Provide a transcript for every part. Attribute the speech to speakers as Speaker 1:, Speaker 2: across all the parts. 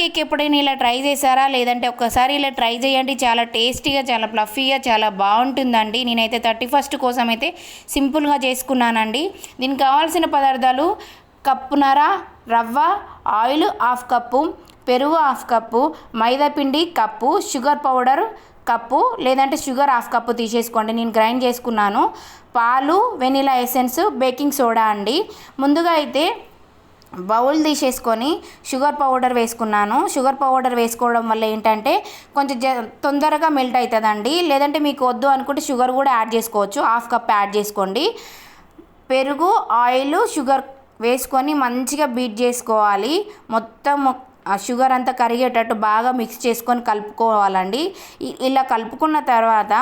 Speaker 1: Cake ఎప్పుడైనా ఇలా try చేశారా? లేదంటే ఒక్కసారి ఇలా ట్రై చేయండి. చాలా టేస్టీగా చాలా ప్లఫీగా చాలా బాగుంటుందండి. నేనైతే థర్టీ ఫస్ట్ కోసం అయితే సింపుల్గా చేసుకున్నానండి. దీనికి కావాల్సిన పదార్థాలు కప్పునర రవ్వ ఆయిల్ హాఫ్ కప్పు పెరుగు హాఫ్ కప్పు మైదా పిండి కప్పు షుగర్ పౌడర్ కప్పు లేదంటే షుగర్ హాఫ్ కప్పు తీసేసుకోండి. నేను గ్రైండ్ చేసుకున్నాను. పాలు వెనిలా ఎసెన్స్ బేకింగ్ సోడా అండి. ముందుగా అయితే బౌల్ తీసేసుకొని షుగర్ పౌడర్ వేసుకున్నాను. షుగర్ పౌడర్ వేసుకోవడం వల్ల ఏంటంటే కొంచెం జ తొందరగా మెల్ట్ అవుతుందండి లేదంటే మీకు వద్దు అనుకుంటే షుగర్ కూడా యాడ్ చేసుకోవచ్చు. హాఫ్ కప్ యాడ్ చేసుకోండి. పెరుగు ఆయిల్ షుగర్ వేసుకొని మంచిగా బీట్ చేసుకోవాలి. మొత్తం షుగర్ అంతా కరిగేటట్టు బాగా మిక్స్ చేసుకొని కలుపుకోవాలండి. ఇలా కలుపుకున్న తర్వాత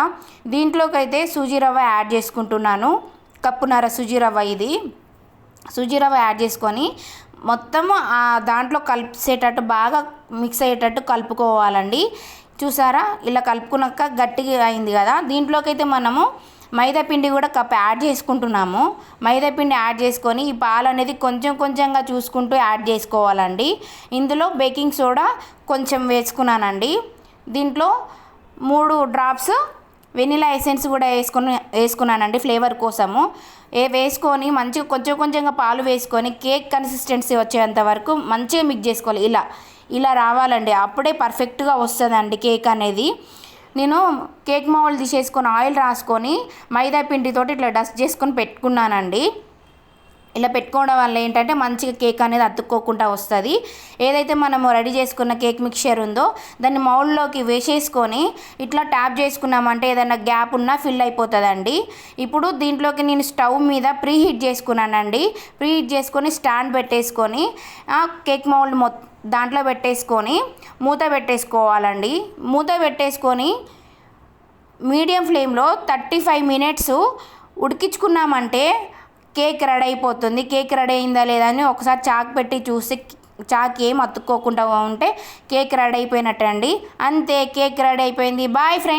Speaker 1: దీంట్లోకి అయితే సూజీ రవ్వ యాడ్ చేసుకుంటున్నాను. కప్పున్నర సూజీ రవ్వ ఇది. సూజీ రవ్వ యాడ్ చేసుకొని మొత్తం ఆ దాంట్లో కలిసేటట్టు బాగా మిక్స్ అయ్యేటట్టు కలుపుకోవాలండి. చూసారా? ఇలా కలుపుకున్నాక గట్టిగా అయింది కదా? దీంట్లోకి అయితే మనము మైదా పిండి కూడా కప్ యాడ్ చేసుకుంటున్నాము. మైదా పిండి యాడ్ చేసుకొని ఈ పాలు అనేది కొంచెం కొంచెంగా చూసుకుంటూ యాడ్ చేసుకోవాలండి. ఇందులో బేకింగ్ సోడా కొంచెం వేసుకున్నానండి. దీంట్లో మూడు డ్రాప్స్ వెనిలా ఎసెన్స్ కూడా వేసుకొని వేసుకున్నానండి ఫ్లేవర్ కోసము. ఏ వేసుకొని మంచిగా కొంచెం కొంచెంగా పాలు వేసుకొని కేక్ కన్సిస్టెన్సీ వచ్చేంత వరకు మంచిగా మిక్స్ చేసుకోవాలి. ఇలా ఇలా రావాలండి. అప్పుడే పర్ఫెక్ట్గా వస్తుందండి కేక్ అనేది. నేను కేక్ మావులు తీసేసుకొని ఆయిల్ రాసుకొని మైదా పిండితోటి ఇట్లా డస్ట్ చేసుకొని పెట్టుకున్నానండి. ఇలా పెట్టుకోవడం వల్ల ఏంటంటే మంచిగా కేక్ అనేది అతుక్కోకుండా వస్తుంది. ఏదైతే మనము రెడీ చేసుకున్న కేక్ మిక్చర్ ఉందో దాన్ని మౌల్డ్లోకి వేసేసుకొని ఇట్లా ట్యాప్ చేసుకున్నామంటే ఏదైనా గ్యాప్ ఉన్నా ఫిల్ అయిపోతుందండి. ఇప్పుడు దీంట్లోకి నేను స్టవ్ మీద ప్రీ హీట్ చేసుకున్నానండి. ప్రీ హీట్ చేసుకొని స్టాండ్ పెట్టేసుకొని కేక్ మౌల్డ్ మొ దాంట్లో పెట్టేసుకొని మూత పెట్టేసుకోవాలండి. మూత పెట్టేసుకొని మీడియం ఫ్లేమ్లో థర్టీ ఫైవ్ మినిట్స్ ఉడికించుకున్నామంటే కేక్ రెడీ అయిపోతుంది. కేక్ రెడీ అయిందా లేదా అని ఒకసారి చాక్ పెట్టి చూసి చాక్ ఏం అతుక్కోకుండా ఉంటే కేక్ రెడీ అయిపోయినట్టు అండి అంతే కేక్ రెడీ అయిపోయింది. Boy friend